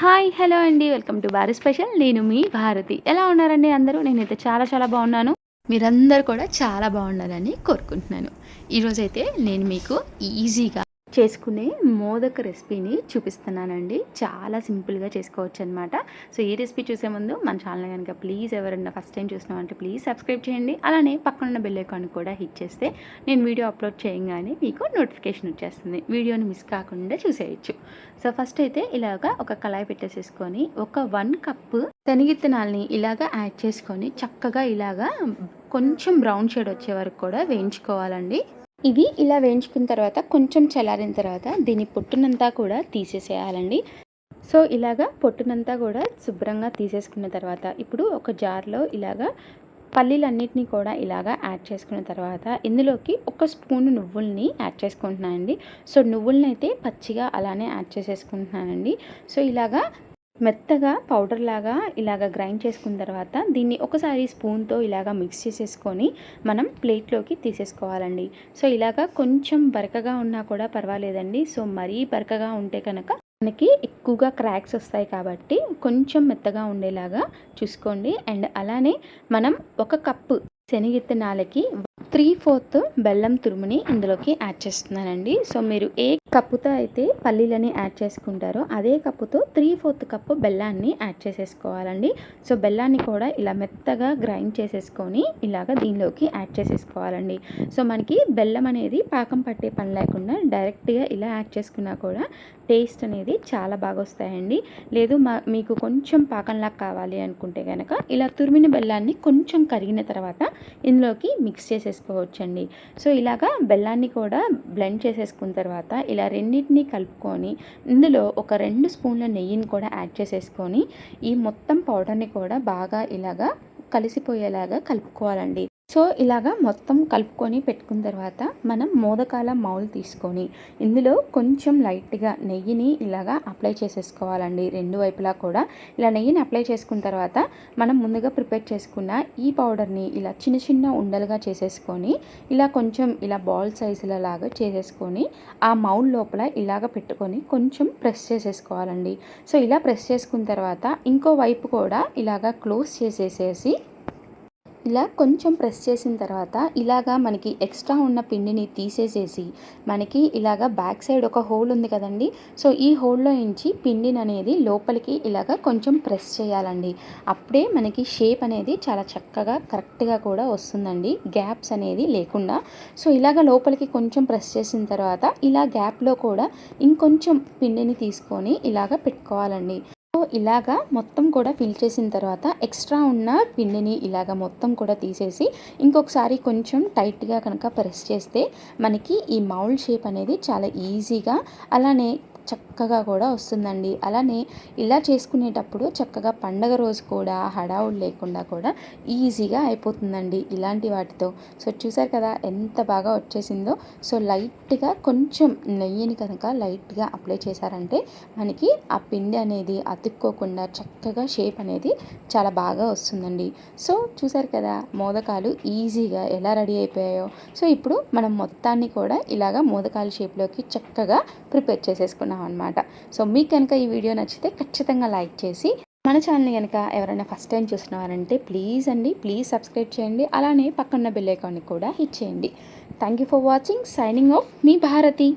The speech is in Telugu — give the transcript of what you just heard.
హాయ్ హలో అండి. Welcome to Bharat special. నేను మీ భారతి. ఎలా ఉన్నారండి అందరూ? నేనైతే చాలా చాలా బాగున్నాను. మీరందరూ కూడా చాలా బాగున్నారని కోరుకుంటున్నాను. ఈరోజైతే నేను మీకు ఈజీగా చేసుకునే మోదక రెసిపీని చూపిస్తున్నానండి. చాలా సింపుల్గా చేసుకోవచ్చు అనమాట సో ఈ రెసిపీ చూసే ముందు మన ఛానల్ కనుక ప్లీజ్ ఎవరైనా ఫస్ట్ టైం చూసినామంటే ప్లీజ్ సబ్స్క్రైబ్ చేయండి. అలానే పక్కనున్న బెల్ ఐకాన్ కూడా హిట్ చేస్తే నేను వీడియో అప్లోడ్ చేయగానే మీకు నోటిఫికేషన్ వచ్చేస్తుంది. వీడియోని మిస్ కాకుండా చూసేయచ్చు. సో ఫస్ట్ అయితే ఇలాగా ఒక కళాయి పెట్టేసేసుకొని ఒక వన్ కప్పు శనగిత్తనాల్ని ఇలాగా యాడ్ చేసుకొని చక్కగా ఇలాగా కొంచెం బ్రౌన్ షేడ్ వచ్చే వరకు కూడా వేయించుకోవాలండి. ఇవి ఇలా వేయించుకున్న తర్వాత కొంచెం చల్లారిన తర్వాత దీని పొట్టునంతా కూడా తీసేసేయాలండి. సో ఇలాగా పొట్టునంతా కూడా శుభ్రంగా తీసేసుకున్న తర్వాత ఇప్పుడు ఒక జార్లో ఇలాగా పల్లీలన్నిటినీ కూడా ఇలాగా యాడ్ చేసుకున్న తర్వాత ఇందులోకి ఒక స్పూన్ నువ్వుల్ని యాడ్ చేసుకుంటున్నానండి. సో నువ్వులనైతే అయితే పచ్చిగా అలానే యాడ్ చేసేసుకుంటున్నానండి. సో ఇలాగా మెత్తగా పౌడర్ లాగా ఇలాగ గ్రైండ్ చేసుకున్న తర్వాత దీన్ని ఒకసారి స్పూన్తో ఇలాగ మిక్స్ చేసేసుకొని మనం ప్లేట్లోకి తీసేసుకోవాలండి. సో ఇలాగ కొంచెం బరకగా ఉన్నా కూడా పర్వాలేదండి. సో మరీ బరకగా ఉంటే కనుక మనకి ఎక్కువగా క్రాక్స్ వస్తాయి కాబట్టి కొంచెం మెత్తగా ఉండేలాగా చూసుకోండి. అండ్ అలానే మనం ఒక కప్పు శనగిత్తనాలకి త్రీ ఫోర్త్ బెల్లం తురుముని ఇందులోకి యాడ్ చేస్తున్నానండి. సో మీరు ఏ కప్పుతో అయితే పల్లీలని యాడ్ చేసుకుంటారో. అదే కప్పుతో త్రీ ఫోర్త్ కప్పు బెల్లాన్ని యాడ్ చేసేసుకోవాలండి. సో బెల్లాన్ని కూడా ఇలా మెత్తగా గ్రైండ్ చేసేసుకొని ఇలాగ దీనిలోకి యాడ్ చేసేసుకోవాలండి. సో మనకి బెల్లం అనేది పాకం పట్టే పని లేకుండా డైరెక్ట్గా ఇలా యాడ్ చేసుకున్నా కూడా టేస్ట్ అనేది చాలా బాగా వస్తాయండి. లేదు మా మీకు కొంచెం పాకంలా కావాలి అనుకుంటే కనుక ఇలా తురిమిన బెల్లాన్ని కొంచెం కరిగిన తర్వాత ఇందులోకి మిక్స్ చేసేసుకోవచ్చండి. సో ఇలాగా బెల్లాన్ని కూడా బ్లెండ్ చేసేసుకున్న తర్వాత ఇలా రెండింటిని కలుపుకొని ఇందులో ఒక రెండు స్పూన్ల నెయ్యిని కూడా యాడ్ చేసేసుకొని ఈ మొత్తం పౌడర్ని కూడా బాగా ఇలాగా కలిసిపోయేలాగా కలుపుకోవాలండి. సో ఇలాగా మొత్తం కలుపుకొని పెట్టుకున్న తర్వాత మనం మోదకాల మౌల్ తీసుకొని ఇందులో కొంచెం లైట్గా నెయ్యిని ఇలాగా అప్లై చేసేసుకోవాలండి. రెండు వైపులా కూడా ఇలా నెయ్యిని అప్లై చేసుకున్న తర్వాత మనం ముందుగా ప్రిపేర్ చేసుకున్న ఈ పౌడర్ని ఇలా చిన్న చిన్న ఉండలుగా చేసేసుకొని ఇలా కొంచెం ఇలా బాల్ సైజుల లాగా చేసేసుకొని ఆ మౌల్ లోపల ఇలాగ పెట్టుకొని కొంచెం ప్రెస్ చేసేసుకోవాలండి. సో ఇలా ప్రెస్ చేసుకున్న తర్వాత ఇంకో వైపు కూడా ఇలాగా క్లోజ్ చేసేసేసి ఇలా కొంచెం ప్రెస్ చేసిన తర్వాత ఇలాగా మనకి ఎక్స్ట్రా ఉన్న పిండిని తీసేసేసి మనకి ఇలాగా బ్యాక్ సైడ్ ఒక హోల్ ఉంది కదండి. సో ఈ హోల్లో నుంచి పిండిని అనేది లోపలికి ఇలాగా కొంచెం ప్రెస్ చేయాలండి. అప్పుడే మనకి షేప్ అనేది చాలా చక్కగా కరెక్ట్గా కూడా వస్తుందండి. గ్యాప్స్ అనేది లేకుండా. సో ఇలాగ లోపలికి కొంచెం ప్రెస్ చేసిన తర్వాత ఇలా గ్యాప్లో కూడా ఇంకొంచెం పిండిని తీసుకొని ఇలాగ పెట్టుకోవాలండి. ఇలాగా మొత్తం కూడా ఫిల్ చేసిన తర్వాత ఎక్స్ట్రా ఉన్న పిండిని ఇలాగ మొత్తం కూడా తీసేసి ఇంకొకసారి కొంచెం టైట్గా కనుక ప్రెస్ చేస్తే మనకి ఈ మౌల్డ్ షేప్ అనేది చాలా ఈజీగా అలానే చక్కగా కూడా వస్తుందండి. అలానే ఇలా చేసుకునేటప్పుడు చక్కగా పండగ రోజు కూడా హడావుడు లేకుండా కూడా ఈజీగా అయిపోతుందండి ఇలాంటి వాటితో. సో చూసారు కదా ఎంత బాగా వచ్చేసిందో. సో లైట్గా కొంచెం నెయ్యిని కనుక లైట్గా అప్లై చేశారంటే మనకి ఆ పిండి అనేది అతుక్కోకుండా చక్కగా షేప్ అనేది చాలా బాగా వస్తుందండి. సో చూసారు కదా మోదకాలు ఈజీగా ఎలా రెడీ అయిపోయాయో. సో ఇప్పుడు మనం మొత్తాన్ని కూడా ఇలాగా మోదకాల షేప్లోకి చక్కగా ప్రిపేర్ చేసేసుకున్నాం. అనమాట సో మీకు కనుక ఈ వీడియో నచ్చితే ఖచ్చితంగా లైక్ చేసి మన ఛానల్ని కనుక ఎవరైనా ఫస్ట్ టైం చూస్తున్నారంటే ప్లీజ్ అండి ప్లీజ్ సబ్స్క్రైబ్ చేయండి. అలానే పక్కన్న బెల్ ఐకాన్ని కూడా హిట్ చేయండి. Thank you for watching signing off me Bharati.